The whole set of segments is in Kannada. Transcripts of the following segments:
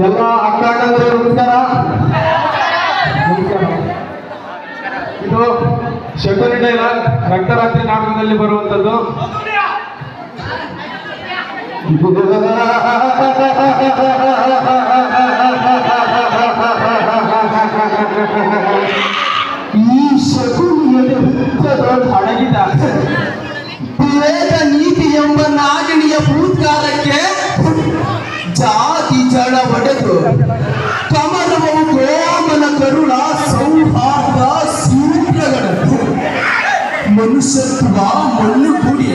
ಎಲ್ಲ ಅಕ್ಕ ನಮಸ್ಕಾರ. ಇದು ಶಕುನಿ ಡೈಲಾಗ್ ರಕ್ತರಾತ್ರಿ ನಾಟಕದಲ್ಲಿ ಬರುವಂತದ್ದು ಈ ಶಕುನಿಯಲ್ಲಿ ಹುಟ್ಟದ ಅಡಗಿದ ವೇದ ನೀತಿ ಎಂಬ ನಾಗಿಣಿಯ ಭೂತ್ಕಾಲಕ್ಕೆ ಒಡೆದು ಕಮಲವು ಕೋಮಲ ಕರುಳ, ಸೌಹಾರ್ದ ಸೂತ್ರಗಳನ್ನು ಮನುಷ್ಯತ್ವ ಮಣ್ಣು ಕೂಡಿ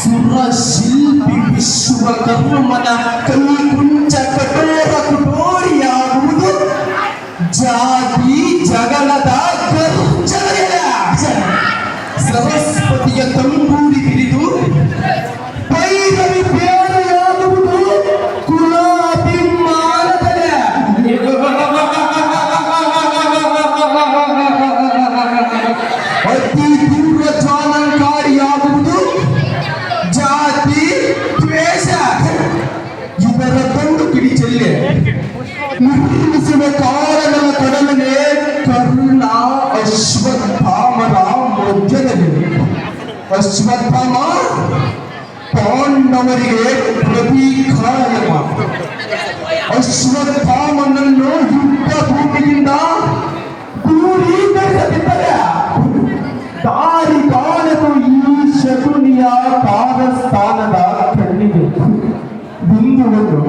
ಸುರ ಶಿಲ್ಪಿ ವಿಶ್ವಕರ್ಮನ ಕೈ ಕುಂಚ ಕಠೋರ ಕುಟೋರಿಯಾಗುವುದು. ಜಾತಿ, ಜಗಳದ ಗರ್ಜನೆಯ ಸರಸ್ವತಿಯ ನಿರ್ಮಿಸುವ ಕಾರಣಗಳ ಕಡಲನೆ ಕರ್ಣ ಅಶ್ವತ್ಥಾಮರ ಮಧ್ಯದಲ್ಲಿ ಅಶ್ವತ್ಥಾಮ ಪಾಂಡವರಿಗೆ ಪ್ರತೀಕಾರವ ಅಶ್ವತ್ಥಾಮನನ್ನು ಯುದ್ಧ ಭೂಮಿಯಿಂದ ದೂರೀಕರಿಸದಿದ್ದರೆ ದಾರಿ ಕಾಣದು ಈ ಶಕುನಿಯ ಪಾದಸ್ಥಾನದ ಕಣ್ಣಿಗೆ ಬಿಂದುವನ್ನು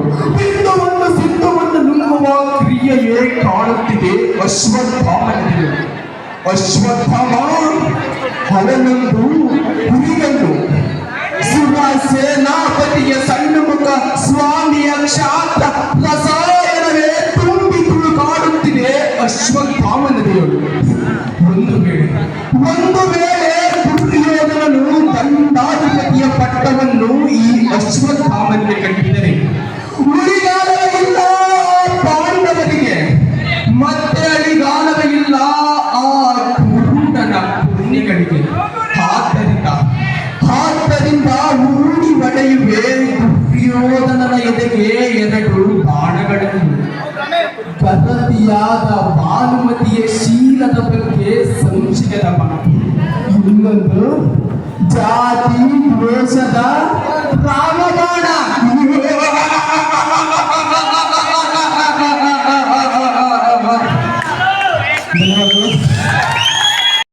ಅಶ್ವತ್ಥಾಮನಿಗೆ. ಅಶ್ವತ್ಥಾಮ ಹಲನೊಂದು ಹುರಿಗಲ್ಲು ಸಿಂಹ ಸೇನಾಪತಿಯ ಸಣ್ಣ ಮುಖ ಸ್ವಾಮಿಯ ಕ್ಷಾತ್ರ ರಸಾಯನವೇ ತುಂಬಿ ತುಳುಕಾಡುತ್ತಿದೆ ಅಶ್ವತ್ಥಾಮನ ದೇವರು ಒಂದು ವೇಳೆ ಒಂದು ವೇಳೆ ದುರ್ಯೋಧನನು ದಂಡಾಧಿಪತಿಯ ಪಟ್ಟವನ್ನು ಈ ಅಶ್ವತ್ಥಾಮನಿಗೆ ಕಟ್ಟಿದ್ದರೆ ದುರ್ಯೋಧನನ ಎದೆಗೆ ಎರಡು ಬಾಣಗಳನ್ನು. ಪದ್ಧತಿಯಾದ ಭಾನುಮತಿಯ ಶೀಲದ ಬಗ್ಗೆ ಸಂಶಯದ ಬಾಣ ಇನ್ನೊಂದು ಜಾತಿ ದ್ವೇಷದ